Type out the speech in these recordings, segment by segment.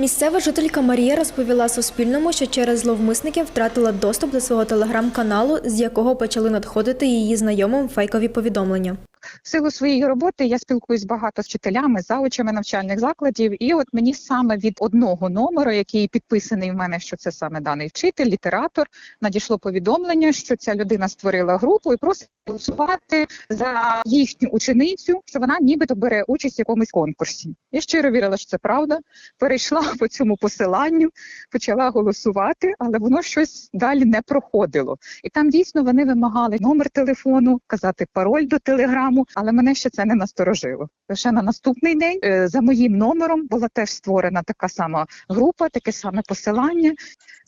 Місцева жителька Марія розповіла Суспільному, що через зловмисників втратила доступ до свого телеграм-каналу, з якого почали надходити її знайомим фейкові повідомлення. В силу своєї роботи я спілкуюсь багато з вчителями, заучами навчальних закладів, і от мені саме від одного номеру, який підписаний в мене, що це саме даний вчитель, літератор, надійшло повідомлення, що ця людина створила групу і просить голосувати за їхню ученицю, що вона нібито бере участь в якомусь конкурсі. Я щиро вірила, що це правда. Перейшла по цьому посиланню, почала голосувати, але воно щось далі не проходило. І там дійсно вони вимагали номер телефону, казати пароль до телеграму, але мене ще це не насторожило. Лише на наступний день е, за моїм номером була теж створена така сама група, таке саме посилання.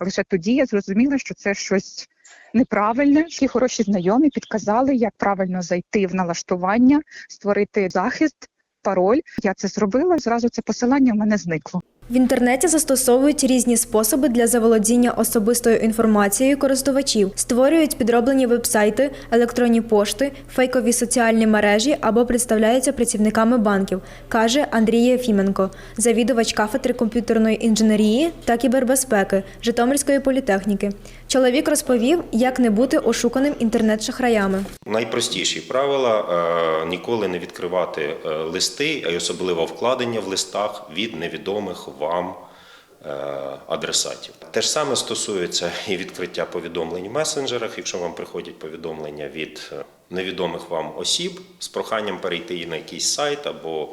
Лише тоді я зрозуміла, що це щось. Неправильне, Ті хороші знайомі підказали, як правильно зайти в налаштування, створити захист, пароль. Я це зробила. Зразу це посилання в мене зникло. В інтернеті застосовують різні способи для заволодіння особистою інформацією користувачів, створюють підроблені вебсайти, електронні пошти, фейкові соціальні мережі або представляються працівниками банків, каже Андрій Єфіменко, завідувач кафедри комп'ютерної інженерії та кібербезпеки Житомирської політехніки. Чоловік розповів, як не бути ошуканим інтернет-шахраями. Найпростіші правила е, ніколи не відкривати е, листи, а й особливо вкладення в листах від невідомих вам е, адресатів. Те ж саме стосується і відкриття повідомлень в месенджерах. Якщо вам приходять повідомлення від е, невідомих вам осіб з проханням перейти на якийсь сайт або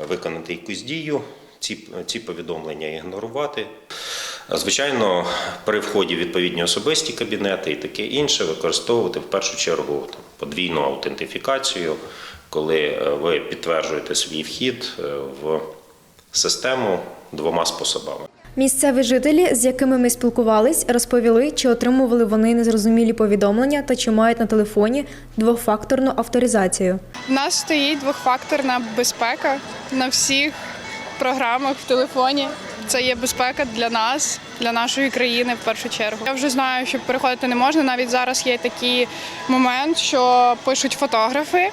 е, виконати якусь дію, ці, ці повідомлення ігнорувати. Звичайно, при вході відповідні особисті кабінети і таке інше використовувати в першу чергу там, подвійну аутентифікацію, коли ви підтверджуєте свій вхід в систему двома способами. Місцеві жителі, з якими ми спілкувались, розповіли, чи отримували вони незрозумілі повідомлення та чи мають на телефоні двофакторну авторизацію. У нас стоїть двохфакторна безпека на всіх програмах в телефоні. Це є безпека для нас, для нашої країни в першу чергу. Я вже знаю, що переходити не можна. Навіть зараз є такий момент, що пишуть фотографи,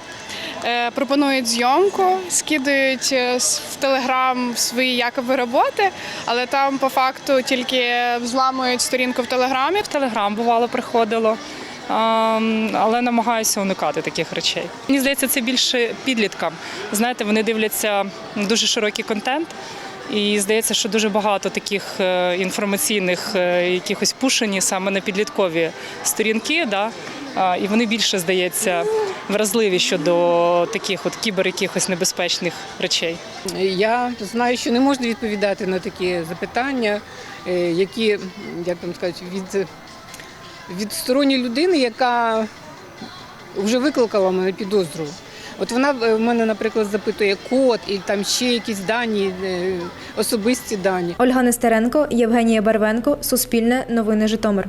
пропонують зйомку, скидають е, в телеграм свої якоби роботи, але там по факту тільки взламують сторінку в телеграмі. в Телеграм бувало приходило. Але намагаюся уникати таких речей. Мені здається, це більше підліткам. Знаєте, вони дивляться дуже широкий контент, і здається, що дуже багато таких е, інформаційних е, якихось пушені саме на підліткові сторінки. Да? І вони більше здається вразливі щодо таких от кібер якихось небезпечних речей. Я знаю, що не можна відповідати на такі запитання, е, які, як там сказати, від, від сторонньої людини, яка вже викликала мене підозру. От вона е, в мене, наприклад, запитує код і там ще якісь дані, е, особисті дані. Ольга Нестеренко, Євгенія Барвенко, Суспільне, Новини Житомир.